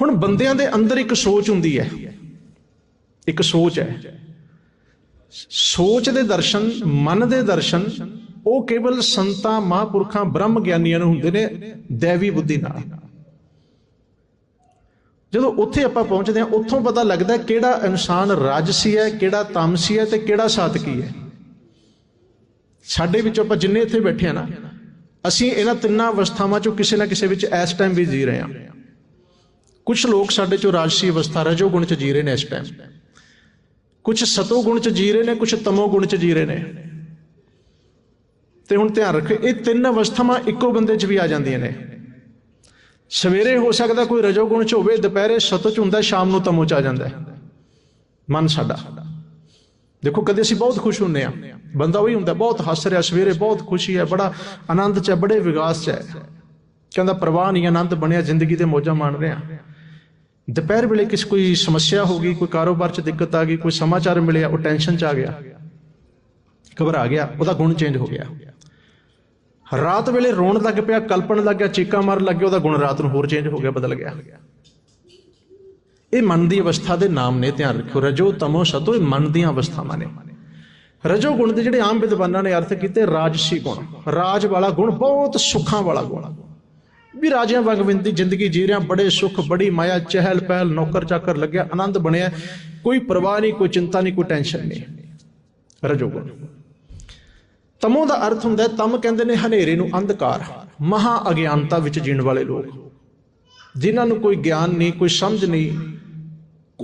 ਹੁਣ ਬੰਦਿਆਂ ਦੇ ਅੰਦਰ ਇੱਕ ਸੋਚ ਹੁੰਦੀ ਹੈ। ਇੱਕ ਸੋਚ ਹੈ। ਸੋਚ ਦੇ ਦਰਸ਼ਨ, ਮਨ ਦੇ ਦਰਸ਼ਨ, ਉਹ ਕੇਵਲ ਸੰਤਾਂ, ਮਹਾਂਪੁਰਖਾਂ, ਬ੍ਰਹਮ ਗਿਆਨੀਆਂ ਨੂੰ ਹੁੰਦੇ ਨੇ, ਦੇਵੀ ਬੁੱਧੀ ਨਾਲ। ਜਦੋਂ ਉੱਥੇ ਆਪਾਂ ਪਹੁੰਚਦੇ ਹਾਂ, ਉੱਥੋਂ ਪਤਾ ਲੱਗਦਾ ਕਿਹੜਾ ਇਨਸਾਨ ਰਾਜਸੀ ਹੈ, ਕਿਹੜਾ ਤਾਮਸੀ ਹੈ ਤੇ ਕਿਹੜਾ ਸਾਤਕੀ ਹੈ। ਸਾਡੇ ਵਿੱਚੋਂ ਆਪਾਂ ਜਿੰਨੇ ਇੱਥੇ ਬੈਠੇ ਆ ਨਾ, ਅਸੀਂ ਇਹਨਾਂ ਤਿੰਨਾਂ ਅਵਸਥਾਵਾਂ ਚੋਂ ਕਿਸੇ ਨਾ ਕਿਸੇ ਵਿੱਚ ਇਸ ਟਾਈਮ ਵੀ ਜੀ ਰਹੇ ਹਾਂ। ਕੁਝ ਲੋਕ ਸਾਡੇ ਚੋਂ ਰਾਜਸੀ ਅਵਸਥਾ ਰਜੋ ਗੁਣ ਚ ਜੀ ਰਹੇ ਨੇ ਇਸ ਟਾਈਮ ਕੁਝ ਸਤੋ ਗੁਣ ਚ ਜੀ ਰਹੇ ਨੇ ਕੁਝ ਤਮੋ ਗੁਣ ਚ ਜੀ ਰਹੇ ਨੇ। ਤੇ ਹੁਣ ਧਿਆਨ ਰੱਖੋ, ਇਹ ਤਿੰਨ ਅਵਸਥਾਵਾਂ ਇੱਕੋ ਬੰਦੇ ਚ ਵੀ ਆ ਜਾਂਦੀਆਂ ਨੇ। ਸਵੇਰੇ ਹੋ ਸਕਦਾ ਕੋਈ ਰਜੋ ਗੁਣ ਚ ਹੋਵੇ, ਦੁਪਹਿਰੇ ਸਤੋ ਚ ਹੁੰਦਾ, ਸ਼ਾਮ ਨੂੰ ਤਮੋ ਚ ਆ ਜਾਂਦਾ ਮਨ ਸਾਡਾ। ਦੇਖੋ, ਕਦੇ ਅਸੀਂ ਬਹੁਤ ਖੁਸ਼ ਹੁੰਨੇ ਆ ਬੰਦਾ ਉਹੀ ਹੁੰਦਾ, ਬਹੁਤ ਹੱਸ ਰਿਹਾ, ਸਵੇਰੇ ਬਹੁਤ ਖੁਸ਼ੀ ਹੈ, ਬੜਾ ਆਨੰਦ ਚ ਹੈ, ਬੜੇ ਵਿਗਾਸ ਚ ਹੈ। ਕਹਿੰਦਾ, ਪਰਵਾਹ ਨਹੀਂ, ਆਨੰਦ ਬਣਿਆ, ਜ਼ਿੰਦਗੀ ਦੇ ਮੌਜਾਂ ਮਾਣ ਰਿਹਾ। ਦੁਪਹਿਰ ਵੇਲੇ ਕਿਸ ਕੋਈ ਸਮੱਸਿਆ ਹੋ ਗਈ, ਕੋਈ ਕਾਰੋਬਾਰ 'ਚ ਦਿੱਕਤ ਆ ਗਈ, ਕੋਈ ਸਮਾਚਾਰ ਮਿਲਿਆ, ਉਹ ਟੈਨਸ਼ਨ 'ਚ ਆ ਗਿਆ। ਘਬਰਾ ਗਿਆ, ਉਹਦਾ ਗੁਣ ਚੇਂਜ ਹੋ ਗਿਆ। ਰਾਤ ਵੇਲੇ ਰੋਣ ਲੱਗ ਪਿਆ, ਕਲਪਣ ਲੱਗ ਗਿਆ, ਚੀਕਾਂ ਮਾਰਨ ਲੱਗ ਗਿਆ, ਉਹਦਾ ਗੁਣ ਰਾਤ ਨੂੰ ਹੋਰ ਚੇਂਜ ਹੋ ਗਿਆ, ਬਦਲ ਗਿਆ। ਇਹ ਮਨ ਦੀ ਅਵਸਥਾ ਦੇ ਨਾਮ ਨੇ ਧਿਆਨ ਰੱਖਿਓ। ਰਜੋ ਤਮੋ ਸਤੋ, ਇਹ ਮਨ ਦੀਆਂ ਅਵਸਥਾਵਾਂ ਨੇ। ਰਜੋ ਗੁਣ ਦੇ ਜਿਹੜੇ ਆਮ ਵਿਦਵਾਨਾਂ ਨੇ ਅਰਥ ਕੀਤੇ ਰਾਜਸੀ ਗੁਣ। ਰਾਜ ਵਾਲਾ ਗੁਣ ਬਹੁਤ ਸੁੱਖਾਂ ਵਾਲਾ ਗੁਣ। ਵੀ ਰਾਜਿਆਂ ਵਾਂਗ ਵਿੰਦੀ ਜ਼ਿੰਦਗੀ ਜੀ ਰਿਆਂ ਬੜੇ ਸੁੱਖ, ਬੜੀ ਮਾਇਆ, ਚਹਿਲ ਪਹਿਲ, ਨੌਕਰ ਚਾਕਰ ਲੱਗਿਆ, ਆਨੰਦ ਬਣਿਆ। ਕੋਈ ਪਰਵਾਹ ਨਹੀਂ, ਕੋਈ ਚਿੰਤਾ ਨਹੀਂ, ਕੋਈ ਟੈਨਸ਼ਨ ਨਹੀਂ। ਰਜੋਗੁਣ ਤਮੋ ਦਾ ਅਰਥ ਹੁੰਦਾ ਤਮ ਕਹਿੰਦੇ ਨੇ, ਹਨੇਰੇ ਨੂੰ ਅੰਧਕਾਰ। ਮਹਾ ਅਗਿਆਨਤਾ ਵਿੱਚ ਜੀਣ ਵਾਲੇ ਲੋਕ। ਜਿਨ੍ਹਾਂ ਨੂੰ ਕੋਈ ਗਿਆਨ ਨਹੀਂ, ਕੋਈ ਸਮਝ ਨਹੀਂ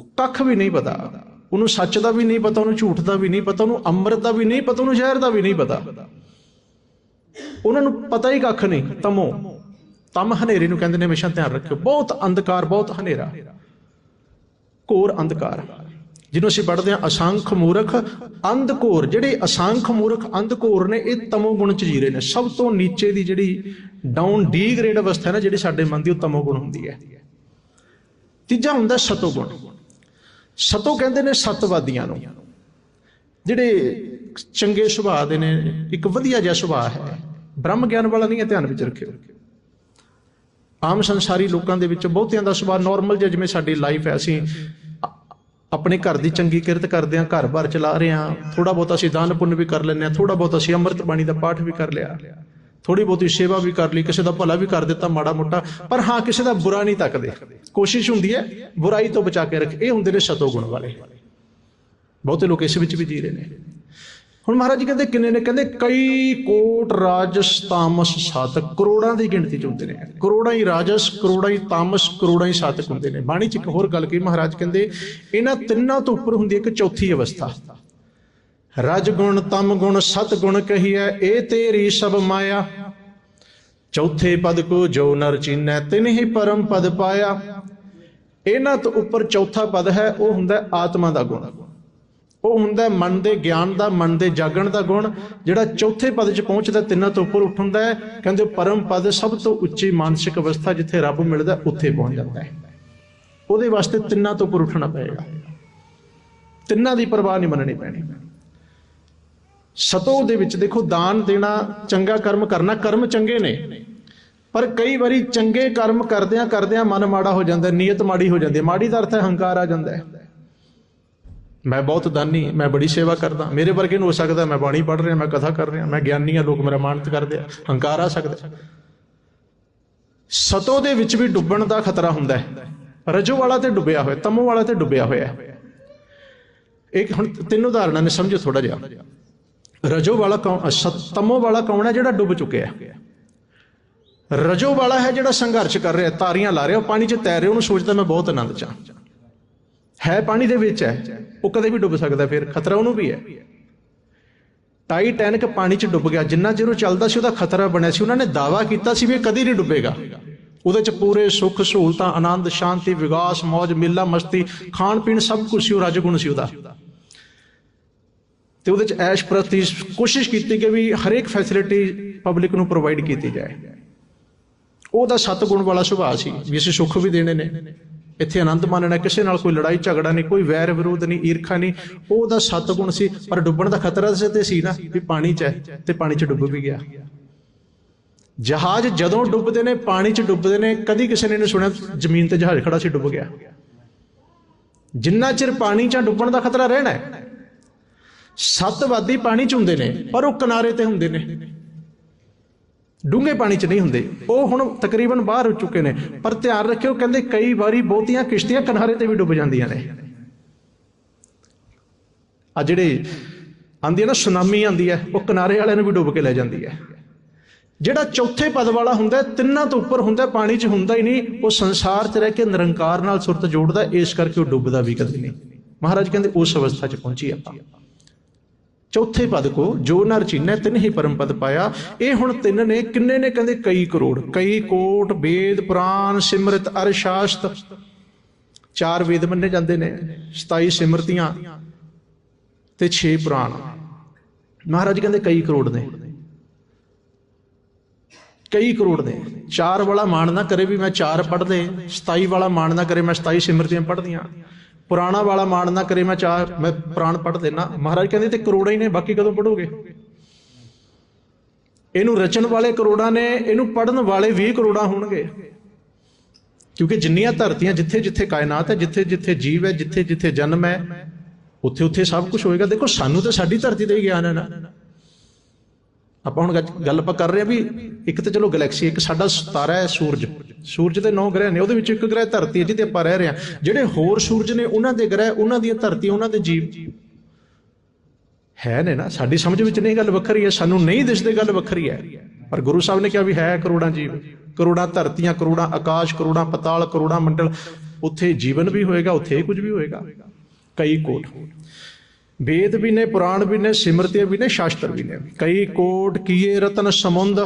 ਕੱਖ ਵੀ ਨਹੀਂ ਪਤਾ। ਉਹਨੂੰ ਸੱਚ ਦਾ ਵੀ ਨਹੀਂ ਪਤਾ, ਉਹਨੂੰ ਝੂਠ ਦਾ ਵੀ ਨਹੀਂ ਪਤਾ, ਉਹਨੂੰ ਅੰਮ੍ਰਿਤ ਦਾ ਵੀ ਨਹੀਂ ਪਤਾ, ਉਹਨੂੰ ਜ਼ਹਿਰ ਦਾ ਵੀ ਨਹੀਂ ਪਤਾ। ਉਹਨਾਂ ਨੂੰ ਪਤਾ ਹੀ ਕੱਖ ਨਹੀਂ, ਤਮੋ। ਤਮ ਹਨੇਰੇ ਨੂੰ ਕਹਿੰਦੇ ਨੇ ਹਮੇਸ਼ਾ ਧਿਆਨ ਰੱਖਿਓ। ਬਹੁਤ ਅੰਧਕਾਰ, ਬਹੁਤ ਹਨੇਰਾ। ਘੋਰ ਅੰਧਕਾਰ। ਜਿਹਨੂੰ ਅਸੀਂ ਪੜ੍ਹਦੇ ਹਾਂ ਅਸੰਖ ਮੂਰਖ ਅੰਧਕੋਰ ਜਿਹੜੇ ਅਸੰਖ ਮੂਰਖ ਅੰਧਕੋਰ ਨੇ, ਇਹ ਤਮੋ ਗੁਣ ਚ ਜੀਰੇ ਨੇ। ਸਭ ਤੋਂ ਨੀਚੇ ਦੀ ਜਿਹੜੀ ਡਾਊਨ ਡੀ ਗ੍ਰੇਡ ਅਵਸਥਾ ਹੈ ਨਾ, ਜਿਹੜੀ ਸਾਡੇ ਮਨ ਦੀ, ਉਹ ਤਮੋ ਗੁਣ ਹੁੰਦੀ ਹੈ। ਤੀਜਾ ਹੁੰਦਾ ਸਤੋ ਗੁਣ। ਸਤੋ ਕਹਿੰਦੇ ਨੇ ਸਤਵਾਦੀਆਂ ਨੂੰ। ਜਿਹੜੇ ਚੰਗੇ ਸੁਭਾਅ ਦੇ ਨੇ, ਇੱਕ ਵਧੀਆ ਜਿਹਾ ਸੁਭਾਅ ਹੈ। ਬ੍ਰਹਮ ਗਿਆਨ ਵਾਲਾ ਨਹੀਂ ਹੈ, ਧਿਆਨ ਵਿੱਚ ਰੱਖਿਓ। ਆਮ ਸੰਸਾਰੀ ਲੋਕਾਂ ਦੇ ਵਿੱਚ ਬਹੁਤਿਆਂ ਦਾ ਸੁਭਾਅ ਨਾਰਮਲ ਜਿਹਾ, ਜਿਵੇਂ ਸਾਡੀ ਲਾਈਫ ਹੈ, ਅਸੀਂ ਆਪਣੇ ਘਰ ਦੀ ਚੰਗੀ ਕਿਰਤ ਕਰਦੇ ਹਾਂ ਘਰ-ਬਾਰ ਚਲਾ ਰਹੇ ਹਾਂ ਥੋੜਾ ਬਹੁਤ ਅਸੀਂ ਦਾਨ ਪੁੰਨ ਵੀ ਕਰ ਲੈਂਦੇ ਹਾਂ ਥੋੜਾ ਬਹੁਤ ਅਸੀਂ ਅੰਮ੍ਰਿਤ ਬਾਣੀ ਦਾ ਪਾਠ ਵੀ ਕਰ ਲਿਆ ਥੋੜੀ ਬਹੁਤੀ ਸੇਵਾ ਵੀ ਕਰ ਲਈ, ਕਿਸੇ ਦਾ ਭਲਾ ਵੀ ਕਰ ਦਿੱਤਾ ਮਾੜਾ ਮੋਟਾ, ਪਰ ਹਾਂ, ਕਿਸੇ ਦਾ ਬੁਰਾ ਨਹੀਂ ਤੱਕਦੇ। ਕੋਸ਼ਿਸ਼ ਹੁੰਦੀ ਹੈ ਬੁਰਾਈ ਤੋਂ ਬਚਾ ਕੇ ਰੱਖ, ਇਹ ਹੁੰਦੇ ਨੇ ਸਤੋ ਗੁਣ ਵਾਲੇ। ਬਹੁਤੇ ਲੋਕ ਇਸ ਵਿੱਚ ਵੀ ਜੀ ਰਹੇ ਨੇ। ਹੁਣ ਮਹਾਰਾਜ ਜੀ ਕਹਿੰਦੇ ਕਿੰਨੇ ਨੇ? ਕਹਿੰਦੇ ਕਈ ਕੋਟ ਰਾਜਸ ਤਾਮਸ ਸਾਤਕ ਕਰੋੜਾਂ ਦੀ ਗਿਣਤੀ ਚ ਹੁੰਦੇ ਨੇ। ਕਰੋੜਾਂ ਹੀ ਰਾਜਸ, ਕਰੋੜਾਂ ਹੀ ਤਾਮਸ, ਕਰੋੜਾਂ ਹੀ ਸਾਤਕ ਹੁੰਦੇ ਨੇ। ਬਾਣੀ ਚ ਇੱਕ ਹੋਰ ਗੱਲ ਕਹੀ ਮਹਾਰਾਜ ਕਹਿੰਦੇ, ਇਹਨਾਂ ਤਿੰਨਾਂ ਤੋਂ ਉੱਪਰ ਹੁੰਦੀ ਹੈ ਇੱਕ ਚੌਥੀ ਅਵਸਥਾ। ਰਜ ਗੁਣ ਤਮ ਗੁਣ ਸਤ ਗੁਣ ਕਹੀਐ, ਇਹ ਤੇਰੀ ਸਭ ਮਾਇਆ। ਚੌਥੇ ਪਦ ਕੋ ਜੋ ਨਰ ਚੀਨੈ, ਤਿਨ ਹੀ ਪਰਮ ਪਦ ਪਾਇਆ। ਇਹਨਾਂ ਤੋਂ ਉੱਪਰ ਚੌਥਾ ਪਦ ਹੈ, ਉਹ ਹੁੰਦਾ ਆਤਮਾ ਦਾ ਗੁਣ। ਉਹ ਹੁੰਦਾ ਮਨ ਦੇ ਗਿਆਨ ਦਾ, ਮਨ ਦੇ ਜਾਗਣ ਦਾ ਗੁਣ, ਜਿਹੜਾ ਚੌਥੇ ਪਦ 'ਚ ਪਹੁੰਚਦਾ ਤਿੰਨਾਂ ਤੋਂ ਉੱਪਰ ਉੱਠਦਾ ਹੈ। ਕਹਿੰਦੇ ਪਰਮ ਪਦ ਸਭ ਤੋਂ ਉੱਚੀ ਮਾਨਸਿਕ ਅਵਸਥਾ ਜਿੱਥੇ ਰੱਬ ਮਿਲਦਾ, ਉੱਥੇ ਪਹੁੰਚ ਜਾਂਦਾ ਹੈ। ਉਹਦੇ ਵਾਸਤੇ ਤਿੰਨਾਂ ਤੋਂ ਉੱਪਰ ਉੱਠਣਾ ਪਏਗਾ। ਤਿੰਨਾਂ ਦੀ ਪਰਵਾਹ ਨਹੀਂ ਮੰਨਣੀ ਪੈਣੀ। ਸਤੋ ਦੇ ਵਿੱਚ ਦੇਖੋ, ਦਾਨ ਦੇਣਾ, ਚੰਗਾ ਕਰਮ ਕਰਨਾ, ਕਰਮ ਚੰਗੇ ਨੇ। ਪਰ ਕਈ ਵਾਰੀ ਚੰਗੇ ਕਰਮ ਕਰਦਿਆਂ ਕਰਦਿਆਂ ਮਨ ਮਾੜਾ ਹੋ ਜਾਂਦਾ ਨੀਅਤ ਮਾੜੀ ਹੋ ਜਾਂਦੀ ਹੈ। ਮਾੜੀ ਦਾ ਅਰਥ ਹੈ ਹੰਕਾਰ ਆ ਜਾਂਦਾ ਹੈ। ਮੈਂ ਬਹੁਤ ਦਾਨੀ, ਮੈਂ ਬੜੀ ਸੇਵਾ ਕਰਦਾ। ਮੇਰੇ ਵਰਗੇ ਨੂੰ ਹੋ ਸਕਦਾ ਮੈਂ ਬਾਣੀ ਪੜ੍ਹ ਰਿਹਾ, ਮੈਂ ਕਥਾ ਕਰ ਰਿਹਾ, ਮੈਂ ਗਿਆਨੀ ਆ ਲੋਕ ਮੇਰਾ ਮਾਨਤ ਕਰਦੇ ਆ, ਹੰਕਾਰ ਆ ਸਕਦਾ। ਸਤੋ ਦੇ ਵਿੱਚ ਵੀ ਡੁੱਬਣ ਦਾ ਖਤਰਾ ਹੁੰਦਾ ਹੈ। ਰਜੋ ਵਾਲਾ ਤੇ ਡੁੱਬਿਆ ਹੋਇਆ, ਤਮੋ ਵਾਲਾ ਤੇ ਡੁੱਬਿਆ ਹੋਇਆ ਹੈ। ਇੱਕ ਹੁਣ ਤਿੰਨ ਉਦਾਹਰਣਾਂ ਨੇ ਸਮਝੋ ਥੋੜਾ ਜਿਹਾ। ਰਜੋ ਵਾਲਾ ਕੌਣ ਸਤ- ਤਮੋ ਵਾਲਾ ਕੌਣ ਹੈ ਜਿਹੜਾ ਡੁੱਬ ਚੁੱਕਿਆ ਹੈ? ਰਜੋ ਵਾਲਾ ਹੈ ਜਿਹੜਾ ਸੰਘਰਸ਼ ਕਰ ਰਿਹਾ ਤਾਰੀਆਂ ਲਾ ਰਿਹਾ, ਉਹ ਪਾਣੀ 'ਚ ਤੈਰ ਰਿਹਾ, ਉਹਨੂੰ ਸੋਚਦਾ ਮੈਂ ਬਹੁਤ ਆਨੰਦ ਚ ਹੈ ਪਾਣੀ ਦੇ ਵਿੱਚ ਹੈ, ਉਹ ਕਦੇ ਵੀ ਡੁੱਬ ਸਕਦਾ, ਫਿਰ ਖਤਰਾ ਉਹਨੂੰ ਵੀ ਹੈ। ਟਾਈਟੈਨਿਕ ਪਾਣੀ 'ਚ ਡੁੱਬ ਗਿਆ, ਜਿੰਨਾ ਚਿਰ ਉਹ ਚੱਲਦਾ ਸੀ ਉਹਦਾ ਖਤਰਾ ਬਣਿਆ ਸੀ, ਉਹਨਾਂ ਨੇ ਦਾਵਾ ਕੀਤਾ ਸੀ ਵੀ ਇਹ ਕਦੀ ਨਹੀਂ ਡੁੱਬੇਗਾ। ਉਹਦੇ 'ਚ ਪੂਰੇ ਸੁੱਖ ਸਹੂਲਤਾਂ, ਆਨੰਦ, ਸ਼ਾਂਤੀ ਵਿਗਾਸ ਮौज ਮੇਲਾ, ਮਸਤੀ, ਖਾਣ ਪੀਣ ਸਭ ਕੁਝ ਸੀ, ਉਹ ਰਜਗੁਣ ਸੀ ਉਹਦਾ। ਤੇ ਉਹਦੇ 'ਚ ਐਸ਼ ਪ੍ਰਤੀ ਕੋਸ਼ਿਸ਼ ਕੀਤੀ ਕਿ ਵੀ ਹਰੇਕ ਫੈਸਿਲਿਟੀ ਪਬਲਿਕ ਨੂੰ ਪ੍ਰੋਵਾਈਡ ਕੀਤੀ ਜਾਏ। ਉਹਦਾ ਸਤਗੁਣ ਵਾਲਾ ਸੁਭਾਅ ਸੀ, ਵੀ ਅਸੀਂ ਸੁੱਖ ਵੀ ਦੇਣੇ ਨੇ। ਇੱਥੇ ਆਨੰਦ ਮਾਣਨਾ ਕਿਸੇ ਨਾਲ ਕੋਈ ਲੜਾਈ, ਝਗੜਾ ਨਹੀਂ, ਕੋਈ ਵੈਰ ਵਿਰੋਧ ਨਹੀਂ, ਈਰਖਾ ਨਹੀਂ। ਉਹਦਾ ਸਤਗੁਣ ਸੀ, ਪਰ ਡੁੱਬਣ ਦਾ ਖਤਰਾ ਤੇ ਸੀ ਨਾ, ਵੀ ਪਾਣੀ 'ਚ ਹੈ ਤੇ ਪਾਣੀ 'ਚ ਡੁੱਬ ਵੀ ਗਿਆ। ਜਹਾਜ਼ ਜਦੋਂ ਡੁੱਬਦੇ ਨੇ, ਪਾਣੀ 'ਚ ਡੁੱਬਦੇ ਨੇ, ਕਦੀ ਕਿਸੇ ਨੇ ਨਹੀਂ ਸੁਣਿਆ, ਜ਼ਮੀਨ ਤੇ ਜਹਾਜ਼ ਖੜਾ ਸੀ, ਡੁੱਬ ਗਿਆ। ਜਿੰਨਾ ਚਿਰ ਪਾਣੀ 'ਚ ਡੁੱਬਣ ਦਾ ਖਤਰਾ ਰਹਿਣਾ ਹੈ, ਸੱਤ ਪਾਣੀ 'ਚ ਹੁੰਦੇ ਨੇ, ਪਰ ਉਹ ਕਿਨਾਰੇ ਤੇ ਹੁੰਦੇ ਨੇ। ਡੂੰਘੇ ਪਾਣੀ 'ਚ ਨਹੀਂ ਹੁੰਦੇ। ਉਹ ਹੁਣ ਤਕਰੀਬਨ ਬਾਹਰ ਹੋ ਚੁੱਕੇ ਨੇ। ਪਰ ਧਿਆਨ ਰੱਖਿਓ, ਕਹਿੰਦੇ ਕਈ ਵਾਰੀ ਬਹੁਤੀਆਂ ਕਿਸ਼ਤੀਆਂ ਕਿਨਾਰੇ ਤੇ ਵੀ ਡੁੱਬ ਜਾਂਦੀਆਂ ਨੇ। ਆ ਜਿਹੜੇ ਆਂਦੀ ਹੈ ਨਾ, ਸੁਨਾਮੀ ਆਂਦੀ ਹੈ, ਉਹ ਕਿਨਾਰੇ ਵਾਲਿਆਂ ਨੂੰ ਵੀ ਡੁੱਬ ਕੇ ਲੈ ਜਾਂਦੀ ਹੈ। ਜਿਹੜਾ ਚੌਥੇ ਪਦ ਵਾਲਾ ਹੁੰਦਾ ਤਿੰਨਾਂ ਤੋਂ ਉੱਪਰ ਹੁੰਦਾ ਪਾਣੀ 'ਚ ਹੁੰਦਾ ਹੀ ਨਹੀਂ। ਉਹ ਸੰਸਾਰ 'ਚ ਰਹਿ ਕੇ ਨਿਰੰਕਾਰ ਨਾਲ ਸੁਰਤ ਜੋੜਦਾ ਇਸ ਕਰਕੇ ਉਹ ਡੁੱਬਦਾ ਵੀ ਕਦੇ ਨਹੀਂ। ਮਹਾਰਾਜ ਕਹਿੰਦੇ, ਉਸ ਅਵਸਥਾ 'ਚ ਪਹੁੰਚੀ ਆਪਾਂ। ਚੌਥੇ ਪਦ ਕੋ ਜੋ ਨਰ ਚੀਨੈ ਤਿੰਨ ਹੀ ਪਰਮ ਪਦ ਪਾਇਆ। ਇਹ ਹੁਣ ਤਿੰਨ ਨੇ, ਕਿੰਨੇ ਨੇ ਕਹਿੰਦੇ? ਕਈ ਕਰੋੜ। ਕਈ ਕੋਟ, ਵੇਦ ਪੁਰਾਨ ਸਿਮਰਤ ਅਰ ਸ਼ਾਸਤ ਚਾਰ ਵੇਦ ਮੰਨੇ ਜਾਂਦੇ ਨੇ 27 ਸਿਮਰਤੀਆਂ ਤੇ 6 ਪੁਰਾਣ। ਮਹਾਰਾਜ ਕਹਿੰਦੇ ਕਈ ਕਰੋੜ ਨੇ। ਕਈ ਕਰੋੜ ਨੇ। ਚਾਰ ਵਾਲਾ ਮਾਣ ਨਾ ਕਰੇ ਵੀ ਮੈਂ ਚਾਰ ਪੜ੍ਹ ਲੇ 27 ਵਾਲਾ ਮਾਣ ਨਾ ਕਰੇ ਮੈਂ 27 ਸਿਮਰਤੀਆਂ ਪੜ੍ਹਦੀਆਂ। ਪੁਰਾਣਾ ਵਾਲਾ ਮਾਣ ਨਾ ਕਰੇ, ਮੈਂ ਚਾਰ ਮੈਂ ਪੁਰਾਣ ਪੜ੍ਹ ਲੈਣਾ ਮਹਾਰਾਜ ਕਹਿੰਦੇ ਤੇ ਕਰੋੜਾਂ ਹੀ ਨੇ, ਬਾਕੀ ਕਦੋਂ ਪੜੋਗੇ? ਇਹਨੂੰ ਰਚਣ ਵਾਲੇ ਕਰੋੜਾਂ ਨੇ, ਇਹਨੂੰ ਪੜਨ ਵਾਲੇ 20 ਕਰੋੜਾਂ ਹੋਣਗੇ। ਕਿਉਂਕਿ ਜਿੰਨੀਆਂ ਧਰਤੀਆਂ ਜਿੱਥੇ ਜਿੱਥੇ ਕਾਇਨਾਤ ਹੈ, ਜਿੱਥੇ ਜਿੱਥੇ ਜੀਵ ਹੈ, ਜਿੱਥੇ ਜਿੱਥੇ ਜਨਮ ਹੈ, ਉੱਥੇ ਉੱਥੇ ਸਭ ਕੁਝ ਹੋਏਗਾ। ਦੇਖੋ, ਸਾਨੂੰ ਤਾਂ ਸਾਡੀ ਧਰਤੀ ਦਾ ਹੀ ਗਿਆਨ ਹੈ ਨਾ। ਆਪਾਂ ਹੁਣ ਗੱਲ- ਆਪਾਂ ਕਰ ਰਹੇ ਆ ਵੀ ਇੱਕ ਤਾਂ ਚਲੋ ਗੈਲੈਕਸੀ, ਇੱਕ ਸਾਡਾ ਸਿਤਾਰਾ ਹੈ ਸੂਰਜ। ਸੂਰਜ ਦੇ 9 ਗ੍ਰਹਿ ਨੇ, ਉਹਦੇ ਵਿੱਚ ਇੱਕ ਗ੍ਰਹਿ ਧਰਤੀ ਹੈ ਜਿਹਦੇ ਆਪਾਂ ਰਹਿ ਰਹੇ ਆ ਜਿਹੜੇ ਹੋਰ ਸੂਰਜ ਨੇ, ਉਹਨਾਂ ਦੇ ਗ੍ਰਹਿ, ਉਹਨਾਂ ਦੀਆਂ ਧਰਤੀਆਂ ਉਹਨਾਂ ਦੇ ਜੀਵ ਹੈ ਨੇ ਨਾ। ਸਾਡੀ ਸਮਝ ਵਿੱਚ ਨਹੀਂ ਗੱਲ ਵੱਖਰੀ ਹੈ, ਸਾਨੂੰ ਨਹੀਂ ਦਿਸਦੇ ਗੱਲ ਵੱਖਰੀ ਹੈ। ਪਰ ਗੁਰੂ ਸਾਹਿਬ ਨੇ ਕਿਹਾ ਵੀ ਹੈ ਕਰੋੜਾਂ ਜੀਵ, ਕਰੋੜਾਂ ਧਰਤੀਆਂ, ਕਰੋੜਾਂ ਆਕਾਸ਼, ਕਰੋੜਾਂ ਪਤਾਲ, ਕਰੋੜਾਂ ਮੰਡਲ। ਉੱਥੇ ਜੀਵਨ ਵੀ ਹੋਏਗਾ, ਉੱਥੇ ਕੁਝ ਵੀ ਹੋਏਗਾ। ਕਈ ਕੋਟ। ਵੇਦ ਵੀ ਨੇ, ਪੁਰਾਣ ਵੀ ਨੇ, ਸਿਮਰਤੀਆਂ ਵੀ ਨੇ, ਸ਼ਾਸਤਰ ਵੀ ਨੇ। ਕਈ ਕੋਟ ਕੀਏ ਰਤਨ ਸਮੁੰਦ,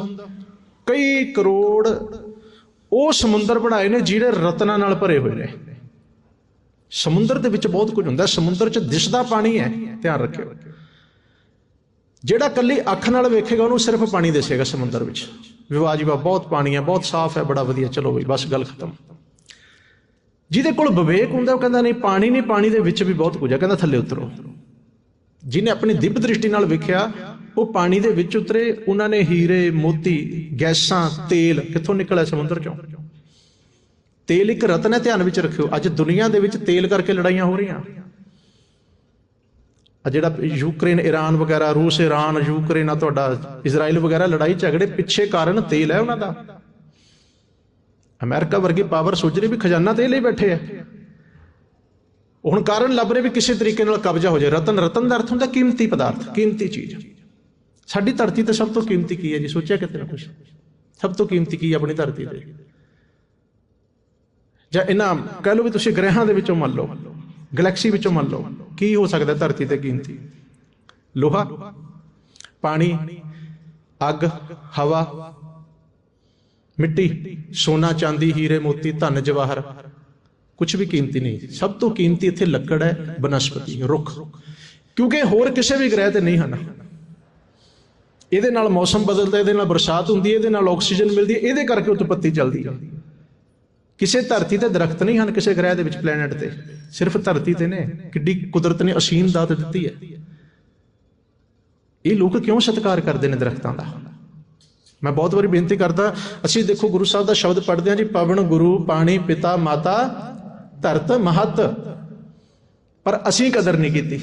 ਕਈ ਕਰੋੜ ਉਹ ਸਮੁੰਦਰ ਬਣਾਏ ਨੇ ਜਿਹੜੇ ਰਤਨਾਂ ਨਾਲ ਭਰੇ ਹੋਏ ਨੇ। ਸਮੁੰਦਰ ਦੇ ਵਿੱਚ ਬਹੁਤ ਕੁਝ ਹੁੰਦਾ ਸਮੁੰਦਰ 'ਚ ਦਿਸਦਾ ਪਾਣੀ ਹੈ, ਧਿਆਨ ਰੱਖਿਓ। ਜਿਹੜਾ ਕੱਲੀ ਅੱਖ ਨਾਲ ਵੇਖੇਗਾ, ਉਹਨੂੰ ਸਿਰਫ ਪਾਣੀ ਦਿਸੇਗਾ ਸਮੁੰਦਰ ਵਿੱਚ। ਵਿਵਾਹ ਜੀ ਬਹੁਤ ਪਾਣੀ ਹੈ, ਬਹੁਤ ਸਾਫ਼ ਹੈ, ਬੜਾ ਵਧੀਆ। ਚਲੋ ਬਈ, ਬਸ ਗੱਲ ਖਤਮ। ਜਿਹਦੇ ਕੋਲ ਵਿਵੇਕ ਹੁੰਦਾ, ਉਹ ਕਹਿੰਦਾ, ਨਹੀਂ, ਪਾਣੀ ਨਹੀਂ, ਪਾਣੀ ਦੇ ਵਿੱਚ ਵੀ ਬਹੁਤ ਕੁਝ ਹੈ। ਕਹਿੰਦਾ, ਥੱਲੇ ਉਤਰੋ। ਜਿਹਨੇ ਆਪਣੀ ਦਿਵ ਦ੍ਰਿਸ਼ਟੀ ਨਾਲ ਵੇਖਿਆ, ਉਹ ਪਾਣੀ ਦੇ ਵਿੱਚ ਉਤਰੇ, ਉਹਨਾਂ ਨੇ ਹੀਰੇ, ਮੋਤੀ, ਗੈਸਾਂ, ਤੇਲ, ਕਿੱਥੋਂ ਨਿਕਲਿਆ ਸਮੁੰਦਰ ਚੋਂ? ਤੇਲ ਇੱਕ ਰਤਨ ਹੈ ਧਿਆਨ ਵਿੱਚ ਰੱਖਿਓ। ਅੱਜ ਦੁਨੀਆ ਦੇ ਵਿੱਚ ਤੇਲ ਕਰਕੇ ਲੜਾਈਆਂ ਹੋ ਰਹੀਆਂ। ਆ ਜਿਹੜਾ ਯੂਕਰੇਨ ਈਰਾਨ ਵਗੈਰਾ, ਰੂਸ ਈਰਾਨ ਯੂਕਰੇਨ, ਆ ਤੁਹਾਡਾ ਇਜ਼ਰਾਈਲ ਵਗੈਰਾ ਲੜਾਈ ਝਗੜੇ ਪਿੱਛੇ ਕਾਰਨ ਤੇਲ ਹੈ ਉਹਨਾਂ ਦਾ। ਅਮਰੀਕਾ ਵਰਗੀ ਪਾਵਰ ਸੋਚ ਰਹੀ ਵੀ ਖਜ਼ਾਨਾ ਤੇਲ ਹੀ ਬੈਠੇ ਆ। ਹੁਣ ਕਾਰਨ ਲੱਭ ਰਹੇ ਵੀ ਕਿਸੇ ਤਰੀਕੇ ਨਾਲ ਕਬਜ਼ਾ ਹੋ ਜਾਏ। ਰਤਨ ਰਤਨ ਦਾ ਅਰਥ ਹੁੰਦਾ ਕੀਮਤੀ ਪਦਾਰਥ, ਕੀਮਤੀ ਚੀਜ਼। ਸਾਡੀ ਧਰਤੀ ਤੇ ਸਭ ਤੋਂ ਕੀਮਤੀ ਕੀ ਹੈ ਜੀ? ਸੋਚਿਆ ਕਿਤੇ ਨਾ ਕੁਝ ਸਭ ਤੋਂ ਕੀਮਤੀ ਕੀ ਹੈ ਆਪਣੀ ਧਰਤੀ ਤੇ? ਜਾਂ ਇਹਨਾਂ, ਕਹਿ ਲਓ ਵੀ ਤੁਸੀਂ ਗ੍ਰਹਿਾਂ ਦੇ ਵਿੱਚੋਂ ਮੰਨ ਲਓ, ਗੈਲੈਕਸੀ ਵਿੱਚੋਂ ਮੰਨ ਲਓ, ਕੀ ਹੋ ਸਕਦਾ ਧਰਤੀ ਤੇ ਕੀਮਤੀ? ਲੋਹਾ, ਪਾਣੀ, ਅੱਗ, ਹਵਾ, ਮਿੱਟੀ, ਸੋਨਾ, ਚਾਂਦੀ, ਹੀਰੇ, ਮੋਤੀ, ਧਨ, ਜਵਾਹਰ। ਕੁਝ ਵੀ ਕੀਮਤੀ ਨਹੀਂ। ਸਭ ਤੋਂ ਕੀਮਤੀ ਇੱਥੇ ਲੱਕੜ ਹੈ, ਬਨਸਪਤੀ, ਰੁੱਖ। ਕਿਉਂਕਿ ਹੋਰ ਕਿਸੇ ਵੀ ਗ੍ਰਹਿ ਤੇ ਨਹੀਂ ਹਨ। ਇਹਦੇ ਨਾਲ ਮੌਸਮ ਬਦਲਦਾ, ਇਹਦੇ ਨਾਲ ਬਰਸਾਤ ਹੁੰਦੀ ਹੈ, ਇਹਦੇ ਨਾਲ ਆਕਸੀਜਨ ਮਿਲਦੀ ਹੈ, ਇਹਦੇ ਕਰਕੇ ਉਤਪਤੀ ਚੱਲਦੀ ਹੈ। ਕਿਸੇ ਧਰਤੀ ਤੇ ਦਰਖਤ ਨਹੀਂ ਹਨ ਕਿਸੇ ਗ੍ਰਹਿ ਦੇ ਵਿੱਚ ਪਲੈਨਟ ਤੇ। ਸਿਰਫ ਧਰਤੀ ਤੇ ਨੇ। ਕਿੱਡੀ ਕੁਦਰਤ ਨੇ ਅਸੀਮ ਦਾਤ ਦਿੱਤੀ ਹੈ। ਇਹ ਲੋਕ ਕਿਉਂ ਸਤਿਕਾਰ ਕਰਦੇ ਨੇ ਦਰਖਤਾਂ ਦਾ? ਮੈਂ ਬਹੁਤ ਵਾਰੀ ਬੇਨਤੀ ਕਰਦਾ, ਅਸੀਂ ਦੇਖੋ ਗੁਰੂ ਸਾਹਿਬ ਦਾ ਸ਼ਬਦ ਪੜ੍ਹਦੇ ਹਾਂ ਜੀ, ਪਵਨ ਗੁਰੂ, ਪਾਣੀ, ਪਿਤਾ, ਮਾਤਾ ਧਰਤ ਮਹਤ। ਪਰ ਅਸੀਂ ਕਦਰ ਨਹੀਂ ਕੀਤੀ।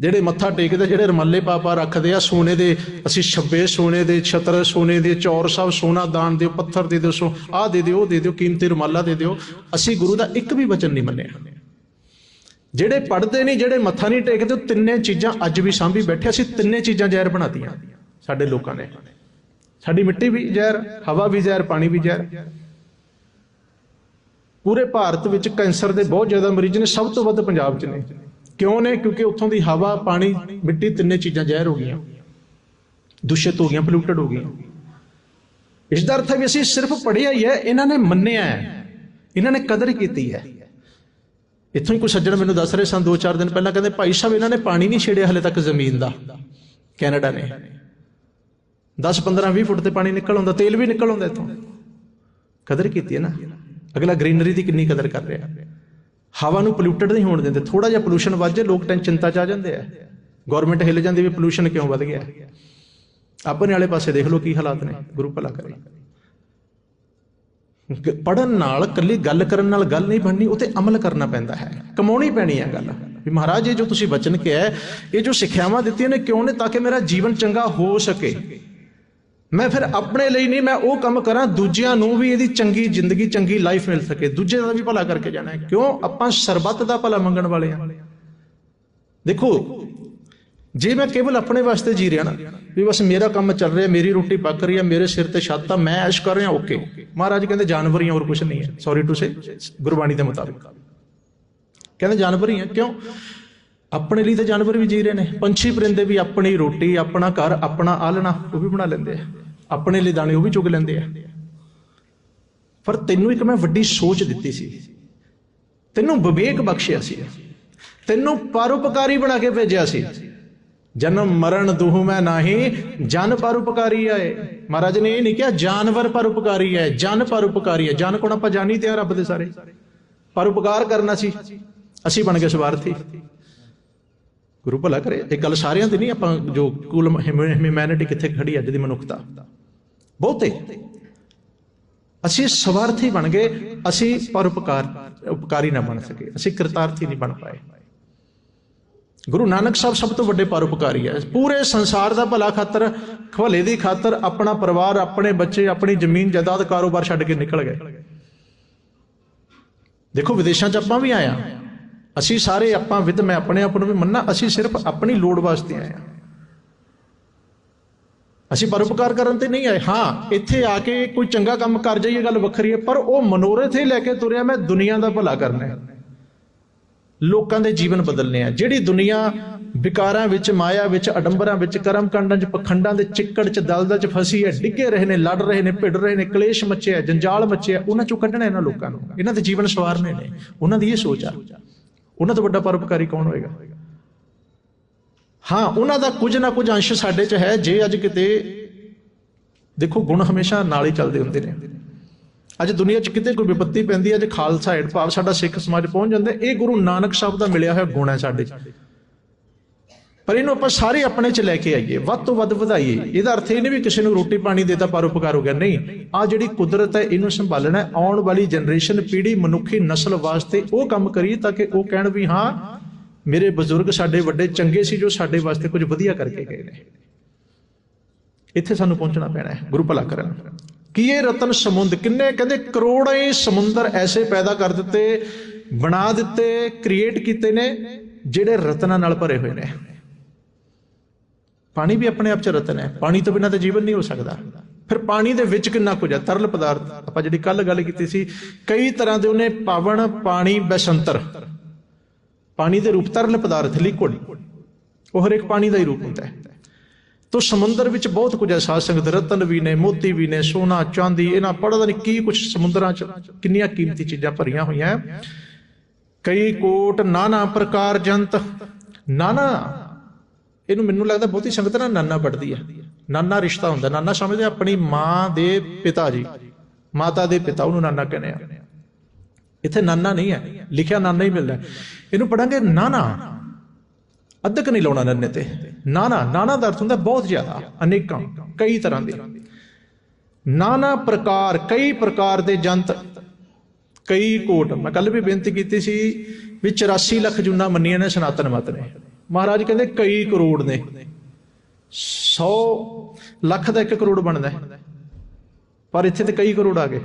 ਜਿਹੜੇ ਮੱਥਾ ਟੇਕਦੇ, ਜਿਹੜੇ ਰਮੱਲੇ ਪਾਪਾ ਰੱਖਦੇ ਆ, ਸੋਨੇ ਦੇ, ਅਸੀਂ ਛੱਬੇ ਸੋਨੇ ਦੇ, ਛਤਰ ਸੋਨੇ ਦੇ, ਚੌਰ ਸਾਹਿਬ ਸੋਨਾ ਦਾਨ ਦਿਓ, ਪੱਥਰ ਦੇ ਦਿਓ, ਸੋ ਆਹ ਦੇ ਦਿਓ, ਉਹ ਦੇ ਦਿਓ, ਕੀਮਤੀ ਰੁਮਾਲਾ ਦੇ ਦਿਓ। ਅਸੀਂ ਗੁਰੂ ਦਾ ਇੱਕ ਵੀ ਵਚਨ ਨਹੀਂ ਮੰਨਿਆ। ਜਿਹੜੇ ਪੜਦੇ ਨਹੀਂ, ਜਿਹੜੇ ਮੱਥਾ ਨਹੀਂ ਟੇਕਦੇ, ਉਹ ਤਿੰਨੇ ਚੀਜ਼ਾਂ ਅੱਜ ਵੀ ਸਾਂਭੀ ਬੈਠੇ, ਅਸੀਂ ਤਿੰਨੇ ਚੀਜ਼ਾਂ ਜ਼ਹਿਰ ਬਣਾਤੀਆਂ ਸਾਡੇ ਲੋਕਾਂ ਨੇ। ਸਾਡੀ ਮਿੱਟੀ ਵੀ ਜ਼ਹਿਰ, ਹਵਾ ਵੀ ਜ਼ਹਿਰ, ਪਾਣੀ ਵੀ ਜ਼ਹਿਰ। ਪੂਰੇ ਭਾਰਤ ਵਿੱਚ ਕੈਂਸਰ ਦੇ ਬਹੁਤ ਜ਼ਿਆਦਾ ਮਰੀਜ਼ ਨੇ, ਸਭ ਤੋਂ ਵੱਧ ਪੰਜਾਬ 'ਚ ਨੇ। ਕਿਉਂ ਨੇ? ਕਿਉਂਕਿ ਉੱਥੋਂ ਦੀ ਹਵਾ, ਪਾਣੀ, ਮਿੱਟੀ ਤਿੰਨੇ ਚੀਜ਼ਾਂ ਜ਼ਹਿਰ ਹੋ ਗਈਆਂ। ਦੂਸ਼ਿਤ ਹੋ ਗਈਆਂ ਪੋਲੂਟਡ ਹੋ ਗਈਆਂ। ਇਸ ਦਾ ਅਰਥ ਹੈ ਵੀ ਅਸੀਂ ਸਿਰਫ ਪੜ੍ਹਿਆ ਹੀ ਹੈ, ਇਹਨਾਂ ਨੇ ਮੰਨਿਆ ਹੈ। ਇਹਨਾਂ ਨੇ ਕਦਰ ਕੀਤੀ ਹੈ। ਇੱਥੋਂ ਹੀ ਕੋਈ ਸੱਜਣ ਮੈਨੂੰ ਦੱਸ ਰਹੇ ਸਨ, ਦੋ ਚਾਰ ਦਿਨ ਪਹਿਲਾਂ ਕਹਿੰਦੇ, ਭਾਈ ਸਾਹਿਬ, ਇਹਨਾਂ ਨੇ ਪਾਣੀ ਨਹੀਂ ਛੇੜਿਆ ਹਲੇ ਤੱਕ ਜ਼ਮੀਨ ਦਾ। ਕੈਨੇਡਾ ਨੇ। 10 15 20 ਫੁੱਟ ਤੇ ਪਾਣੀ ਨਿਕਲ ਆਉਂਦਾ, ਤੇਲ ਵੀ ਨਿਕਲ ਆਉਂਦਾ ਇੱਥੋਂ। ਕਦਰ ਕੀਤੀ ਹੈ ਨਾ। ਅਗਲਾ ਗ੍ਰੀਨਰੀ ਦੀ ਕਿੰਨੀ ਕਦਰ ਕਰ ਰਿਹਾ? ਹਵਾ ਨੂੰ ਪੋਲੂਟਡ ਨਹੀਂ ਹੋਣ ਦਿੰਦੇ ਥੋੜਾ ਜਿਹਾ ਪੋਲੂਸ਼ਨ ਵੱਧ ਜਾਏ ਲੋਕ ਟੈਨ ਚਿੰਤਾ ਚ ਆ ਜਾਂਦੇ ਆ। ਗਵਰਨਮੈਂਟ ਹਿੱਲ ਜਾਂਦੀ ਵੀ ਪੋਲੂਸ਼ਨ ਕਿਉਂ ਵੱਧ ਗਿਆ? ਆਪਣੇ ਵਾਲੇ ਪਾਸੇ ਦੇਖ ਲਓ ਕੀ ਹਾਲਾਤ ਨੇ ਗੁਰੂ ਭਲਾ ਕਰੇ। ਪੜਨ ਨਾਲ ਕੱਲੀ ਗੱਲ ਕਰਨ ਨਾਲ ਗੱਲ ਨਹੀਂ ਬਣਨੀ ਉਤੇ ਅਮਲ ਕਰਨਾ ਪੈਂਦਾ ਹੈ। ਕਮਾਉਣੀ ਪੈਣੀ ਹੈ ਗੱਲ। ਵੀ ਮਹਾਰਾਜ ਇਹ ਜੋ ਤੁਸੀਂ ਬਚਨ ਕਿਹਾ ਹੈ, ਇਹ ਜੋ ਸਿੱਖਿਆਵਾਂ ਦਿੱਤੀਆਂ ਨੇ ਕਿਉਂ ਨੇ? ਤਾਂ ਕਿ ਮੇਰਾ ਜੀਵਨ ਚੰਗਾ ਹੋ ਸਕੇ। ਮੈਂ ਫਿਰ ਆਪਣੇ ਲਈ ਨਹੀਂ, ਮੈਂ ਉਹ ਕੰਮ ਕਰਾਂ, ਦੂਜਿਆਂ ਨੂੰ ਵੀ ਇਹਦੀ ਚੰਗੀ ਜ਼ਿੰਦਗੀ, ਚੰਗੀ ਲਾਈਫ ਮਿਲ ਸਕੇ। ਦੂਜੇ ਦਾ ਵੀ ਭਲਾ ਕਰਕੇ ਜਾਣਾ ਹੈ। ਕਿਉਂ? ਆਪਾਂ ਸਰਬੱਤ ਦਾ ਭਲਾ ਮੰਗਣ ਵਾਲੇ ਹਾਂ। ਦੇਖੋ, ਜੇ ਮੈਂ ਕੇਵਲ ਆਪਣੇ ਵਾਸਤੇ ਜੀ ਰਿਹਾ ਨਾ, ਵੀ ਬਸ ਮੇਰਾ ਕੰਮ ਚੱਲ ਰਿਹਾ, ਮੇਰੀ ਰੋਟੀ ਪੱਕ ਰਹੀ ਹੈ, ਮੇਰੇ ਸਿਰ ਤੇ ਛੱਤ ਆ, ਮੈਂ ਐਸ਼ ਕਰ ਰਿਹਾ, ਓਕੇ। ਮਹਾਰਾਜ ਕਹਿੰਦੇ ਜਾਨਵਰ ਹੀ ਹੋਰ ਕੁਝ ਨਹੀਂ ਹੈ। ਸੌਰੀ ਟੂ ਸੇ ਗੁਰਬਾਣੀ ਦੇ ਮੁਤਾਬਿਕ। ਕਹਿੰਦੇ ਜਾਨਵਰ ਹੀ ਆ, ਕਿਉਂ? ਆਪਣੇ ਲਈ ਤਾਂ ਜਾਨਵਰ ਵੀ ਜੀ ਰਹੇ ਨੇ। ਪੰਛੀ ਪਰਿੰਦੇ ਵੀ ਆਪਣੀ ਰੋਟੀ, ਆਪਣਾ ਘਰ, ਆਪਣਾ ਆਲਣਾ ਉਹ ਵੀ ਬਣਾ ਲੈਂਦੇ ਆ। ਆਪਣੇ ਲਈ ਦਾਣੇ ਉਹ ਵੀ ਚੁਗ ਲੈਂਦੇ ਆ। ਪਰ ਤੈਨੂੰ ਇੱਕ ਮੈਂ ਵੱਡੀ ਸੋਚ ਦਿੱਤੀ ਸੀ। ਤੈਨੂੰ ਵਿਵੇਕ ਬਖਸ਼ਿਆ ਸੀ। ਤੈਨੂੰ ਪਰਉਪਕਾਰੀ ਬਣਾ ਕੇ ਭੇਜਿਆ ਸੀ। ਜਨਮ ਮਰਨ ਦੁਹ ਮੈਂ ਨਹੀਂ, ਜਨ ਪਰਉਪਕਾਰੀ ਆਏ। ਮਹਾਰਾਜ ਨੇ ਇਹ ਨਹੀਂ ਕਿਹਾ, ਜਾਨਵਰ ਪਰਉਪਕਾਰੀ ਹੈ ਜਨ ਪਰਉਪਕਾਰੀ ਹੈ ਜਨ ਕੋਣ ਆਪਾਂ ਜਾਣੀ ਤੇ ਆ ਰੱਬ ਦੇ ਸਾਰੇ। ਪਰਉਪਕਾਰ ਕਰਨਾ ਸੀ। ਅਸੀਂ ਬਣ ਗਏ ਸਵਾਰਥੀ। ਗੁਰੂ ਭਲਾ ਕਰੇ। ਇਹ ਗੱਲ ਸਾਰਿਆਂ ਦੀ ਨਹੀਂ, ਆਪਾਂ ਜੋ ਕੁਲ ਹਿਊਮੈਨਿਟੀ ਕਿੱਥੇ ਖੜੀ ਅੱਜ ਦੀ ਮਨੁੱਖਤਾ। ਬਹੁਤੇ। ਅਸੀਂ ਸਵਾਰਥੀ ਬਣ ਗਏ, ਅਸੀਂ ਪਰਉਪਕਾਰ ਉਪਕਾਰੀ ਨਾ ਬਣ ਸਕੇ। ਅਸੀਂ ਕਿਰਤਾਰਥੀ ਨਹੀਂ ਬਣ ਪਾਏ। ਗੁਰੂ ਨਾਨਕ ਸਾਹਿਬ ਸਭ ਤੋਂ ਵੱਡੇ ਪਰਉਪਕਾਰੀ ਹੈ ਪੂਰੇ ਸੰਸਾਰ ਦਾ ਭਲਾ ਖਾਤਰ, ਖਵਲੇ ਦੀ ਖਾਤਰ ਆਪਣਾ ਪਰਿਵਾਰ, ਆਪਣੇ ਬੱਚੇ, ਆਪਣੀ ਜ਼ਮੀਨ, ਜਾਇਦਾਦ, ਕਾਰੋਬਾਰ ਛੱਡ ਕੇ ਨਿਕਲ ਗਏ। ਦੇਖੋ, ਵਿਦੇਸ਼ਾਂ 'ਚ ਆਪਾਂ ਵੀ ਆਏ ਆ। ਅਸੀਂ ਸਾਰੇ ਆਪਾਂ ਵਿਦ ਮੈਂ ਆਪਣੇ ਆਪ ਨੂੰ ਵੀ ਮੰਨਣਾ ਅਸੀਂ ਸਿਰਫ ਆਪਣੀ ਲੋੜ ਵਾਸਤੇ ਆਏ ਆ ਅਸੀਂ ਪਰਉਪਕਾਰ ਕਰਨ ਤੇ ਨਹੀਂ ਆਏ। ਹਾਂ, ਇੱਥੇ ਆ ਕੇ ਕੋਈ ਚੰਗਾ ਕੰਮ ਕਰ ਜਾਈਏ ਗੱਲ ਵੱਖਰੀ ਹੈ, ਪਰ ਉਹ ਮਨੋਰਥ ਹੀ ਲੈ ਕੇ ਤੁਰਿਆ, ਮੈਂ ਦੁਨੀਆ ਦਾ ਭਲਾ ਕਰਨਾ ਹੈ। ਲੋਕਾਂ ਦੇ ਜੀਵਨ ਬਦਲਨੇ ਆ। ਜਿਹੜੀ ਦੁਨੀਆ ਵਿਕਾਰਾਂ ਵਿੱਚ, ਮਾਇਆ ਵਿੱਚ, ਅਡੰਬਰਾਂ ਵਿੱਚ ਕਰਮ ਕਾਂਡਾਂ 'ਚ ਪਖੰਡਾਂ ਦੇ ਚਿੱਕੜ 'ਚ, ਦਲਦਲ 'ਚ ਫਸੀ ਹੈ, ਡਿੱਗੇ ਰਹੇ ਨੇ, ਲੜ ਰਹੇ ਨੇ, ਭਿੜ ਰਹੇ ਨੇ, ਕਲੇਸ਼ ਮੱਚਿਆ, ਜੰਜਾਲ ਮੱਚਿਆ, ਉਹਨਾਂ 'ਚੋਂ ਕੱਢਣਾ ਇਹਨਾਂ ਲੋਕਾਂ ਨੂੰ। ਇਹਨਾਂ ਦੇ ਜੀਵਨ ਸਵਾਰਨੇ ਨੇ। ਉਹਨਾਂ ਦੀ ਇਹ ਸੋਚ ਆ। ਉਹਨਾਂ ਤੋਂ ਵੱਡਾ ਪਰਉਪਕਾਰੀ ਕੌਣ ਹੋਏਗਾ? ਹਾਂ, ਉਹਨਾਂ ਦਾ ਕੁਝ ਨਾ ਕੁਝ ਅੰਸ਼ ਸਾਡੇ 'ਚ ਹੈ। ਜੇ ਅੱਜ ਕਿਤੇ, ਦੇਖੋ, ਗੁਣ ਹਮੇਸ਼ਾ ਨਾਲ ਹੀ ਚੱਲਦੇ ਹੁੰਦੇ ਨੇ। ਅੱਜ ਦੁਨੀਆ 'ਚ ਕਿਤੇ ਕੋਈ ਵਿਪੱਤੀ ਪੈਂਦੀ ਹੈ ਜੇ ਖਾਲਸਾ ਏਡ ਭਾਵ ਸਾਡਾ ਸਿੱਖ ਸਮਾਜ ਪਹੁੰਚ ਜਾਂਦਾ ਇਹ ਗੁਰੂ ਨਾਨਕ ਸਾਹਿਬ ਦਾ ਮਿਲਿਆ ਹੋਇਆ ਗੁਣ ਹੈ ਸਾਡੇ 'ਚ। ਪਰ ਇਹਨੂੰ ਆਪਾਂ ਸਾਰੇ ਆਪਣੇ 'ਚ ਲੈ ਕੇ ਆਈਏ, ਵੱਧ ਤੋਂ ਵੱਧ ਵਧਾਈਏ। ਇਹਦਾ ਅਰਥ ਇਹ ਨਹੀਂ ਵੀ ਕਿਸੇ ਨੂੰ ਰੋਟੀ ਪਾਣੀ ਦੇਤਾ ਪਰਉਪਕਾਰ ਹੋ ਗਿਆ। ਨਹੀਂ ਆ ਜਿਹੜੀ ਕੁਦਰਤ ਹੈ, ਇਹਨੂੰ ਸੰਭਾਲਣਾ ਆਉਣ ਵਾਲੀ ਜਨਰੇਸ਼ਨ ਪੀੜ੍ਹੀ, ਮਨੁੱਖੀ ਨਸਲ ਵਾਸਤੇ ਉਹ ਕੰਮ ਕਰੀ ਤਾਂ ਕਿ ਉਹ ਕਹਿਣ ਵੀ ਹਾਂ, ਮੇਰੇ ਬਜ਼ੁਰਗ ਸਾਡੇ ਵੱਡੇ ਚੰਗੇ ਸੀ ਜੋ ਸਾਡੇ ਵਾਸਤੇ ਕੁਝ ਵਧੀਆ ਕਰਕੇ ਗਏ ਨੇ। ਇੱਥੇ ਸਾਨੂੰ ਪਹੁੰਚਣਾ ਪੈਣਾ ਹੈ, ਗੁਰੂ ਭਲਾ ਕਰਨ ਕੀ ਇਹ ਰਤਨ ਸਮੁੰਦ? ਕਿੰਨੇ ਕਹਿੰਦੇ ਕਰੋੜਾਂ ਹੀ ਸਮੁੰਦਰ ਐਸੇ ਪੈਦਾ ਕਰ ਦਿੱਤੇ, ਬਣਾ ਦਿੱਤੇ ਕ੍ਰੀਏਟ ਕੀਤੇ ਨੇ, ਜਿਹੜੇ ਰਤਨਾਂ ਨਾਲ ਭਰੇ ਹੋਏ ਨੇ। ਪਾਣੀ ਵੀ ਆਪਣੇ ਆਪ ਚ ਰਤਨ ਹੈ। ਪਾਣੀ ਤੋਂ ਬਿਨਾਂ ਤਾਂ ਜੀਵਨ ਨਹੀਂ ਹੋ ਸਕਦਾ। ਫਿਰ ਪਾਣੀ ਦੇ ਵਿੱਚ ਕਿੰਨਾ ਕੁਝ ਹੈ ਤਰਲ ਪਦਾਰਥ। ਆਪਾਂ ਜਿਹੜੀ ਕੱਲ ਗੱਲ ਕੀਤੀ ਸੀ, ਕਈ ਤਰ੍ਹਾਂ ਦੇ ਉਹਨੇ ਪਾਵਨ ਪਾਣੀ, ਬਸੰਤਰ। ਪਾਣੀ ਦੇ ਰੂਪ ਤਰਲ ਪਦਾਰਥ ਲਿਕੁਇਡ ਉਹ ਹਰੇਕ ਪਾਣੀ ਦਾ ਹੀ ਰੂਪ ਹੁੰਦਾ ਹੈ। ਤੋ ਸਮੁੰਦਰ ਵਿੱਚ ਬਹੁਤ ਕੁਝ ਹੈ। ਸਾਧ ਸੰਗਤ ਰਤਨ ਵੀ ਨੇ, ਮੋਤੀ ਵੀ ਨੇ, ਸੋਨਾ, ਚਾਂਦੀ, ਇਹਨਾਂ ਪੜਦਾ ਨਹੀਂ ਕੀ ਕੁਝ ਸਮੁੰਦਰਾਂ 'ਚ ਕਿੰਨੀਆਂ ਕੀਮਤੀ ਚੀਜ਼ਾਂ ਭਰੀਆਂ ਹੋਈਆਂ। ਕਈ ਕੋਟ, ਨਾਨਾ ਪ੍ਰਕਾਰ ਜੰਤ। ਨਾਨਾ ਇਹਨੂੰ ਮੈਨੂੰ ਲੱਗਦਾ ਬਹੁਤੀ ਸੰਗਤ ਨਾਲ ਨਾਨਾ ਪੜਦੀ ਹੈ ਨਾਨਾ ਰਿਸ਼ਤਾ ਹੁੰਦਾ। ਨਾਨਾ ਸਮਝਦੇ ਆਪਣੀ ਮਾਂ ਦੇ ਪਿਤਾ ਜੀ। ਮਾਤਾ ਦੇ ਪਿਤਾ, ਉਹਨੂੰ ਨਾਨਾ ਕਹਿੰਦੇ ਆ। ਇੱਥੇ ਨਾਨਾ ਨਹੀਂ ਹੈ। ਲਿਖਿਆ ਨਾਨਾ ਹੀ ਮਿਲਦਾ। ਇਹਨੂੰ ਪੜਾਂਗੇ ਨਾਨਾ। ਅੱਧਕ ਨਹੀਂ ਲਾਉਣਾ ਨੰਨੇ ਤੇ। ਨਾਨਾ ਨਾਨਾ ਦਾ ਅਰਥ ਹੁੰਦਾ ਬਹੁਤ ਜ਼ਿਆਦਾ। ਅਨੇਕਾਂ, ਕਈ ਤਰ੍ਹਾਂ ਦੇ। ਨਾਨਾ ਪ੍ਰਕਾਰ, ਕਈ ਪ੍ਰਕਾਰ ਦੇ ਜੰਤ। ਕਈ ਕੋਟ। ਮੈਂ ਕੱਲ ਵੀ ਬੇਨਤੀ ਕੀਤੀ ਸੀ ਵੀ 84 ਲੱਖ ਜੁਨਾ ਮੰਨੀਆਂ ਨੇ ਸਨਾਤਨ ਮਤ ਨੇ। ਮਹਾਰਾਜ ਕਹਿੰਦੇ ਕਈ ਕਰੋੜ ਨੇ। 100 ਲੱਖ ਦਾ 1 ਕਰੋੜ ਬਣਦਾ ਪਰ ਇੱਥੇ ਤੇ ਕਈ ਕਰੋੜ ਆ ਗਏ।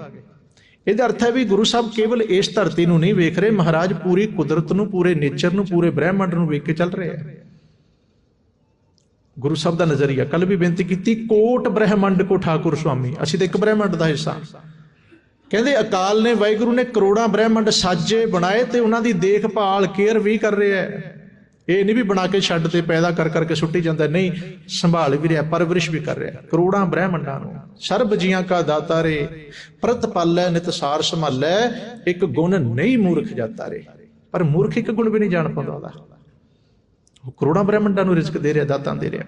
ਇਹਦਾ ਅਰਥ ਹੈ ਵੀ ਗੁਰੂ ਸਾਹਿਬ ਕੇਵਲ ਇਸ ਧਰਤੀ ਨੂੰ ਨਹੀਂ ਵੇਖ ਰਹੇ, ਮਹਾਰਾਜ ਪੂਰੀ ਕੁਦਰਤ ਨੂੰ, ਪੂਰੇ ਨੇਚਰ ਨੂੰ, ਪੂਰੇ ਬ੍ਰਹਿਮੰਡ ਨੂੰ ਵੇਖ ਕੇ ਚੱਲ ਰਹੇ ਆ ਗੁਰੂ ਸਾਹਿਬ ਦਾ ਨਜ਼ਰੀਆ ਕੱਲ ਵੀ ਬੇਨਤੀ ਕੀਤੀ, ਕੋਟ ਬ੍ਰਹਿਮੰਡ ਕੋ ਠਾਕੁਰ ਸੁਆਮੀ, ਅਸੀਂ ਤਾਂ ਇੱਕ ਬ੍ਰਹਿਮੰਡ ਦਾ ਹਿੱਸਾ। ਕਹਿੰਦੇ ਅਕਾਲ ਨੇ, ਵਾਹਿਗੁਰੂ ਨੇ ਕਰੋੜਾਂ ਬ੍ਰਹਿਮੰਡ ਸਾਜੇ ਬਣਾਏ ਤੇ ਉਹਨਾਂ ਦੀ ਦੇਖਭਾਲ, ਕੇਅਰ ਵੀ ਕਰ ਰਿਹਾ ਹੈ। ਇਹ ਨਹੀਂ ਵੀ ਬਣਾ ਕੇ ਛੱਡ ਤੇ ਪੈਦਾ ਕਰ ਕਰਕੇ ਸੁੱਟੀ ਜਾਂਦਾ, ਨਹੀਂ, ਸੰਭਾਲ ਵੀ ਰਿਹਾ, ਪਰਵਰਿਸ਼ ਵੀ ਕਰ ਰਿਹਾ। ਕਰੋੜਾਂ ਬ੍ਰਹਿਮੰਡਾਂ ਨੂੰ, ਸਰਬ ਜੀਆਂ ਕਾ ਦਾਤਾ ਰੇ, ਪ੍ਰਤ ਪਾਲੈ ਨਿਤ ਸੰਭਾਲੈ, ਇੱਕ ਗੁਣ ਨਹੀਂ ਮੂਰਖ ਜਾਤਾ ਰੇ। ਪਰ ਮੂਰਖ ਇੱਕ ਗੁਣ ਵੀ ਨਹੀਂ ਜਾਣ ਪਾਉਂਦਾ ਉਹਦਾ। ਉਹ ਕਰੋੜਾਂ ਬ੍ਰਹਿਮੰਡਾਂ ਨੂੰ ਰਿਜ਼ਕ ਦੇ ਰਿਹਾ, ਦਾਤਾਂ ਦੇ ਰਿਹਾ।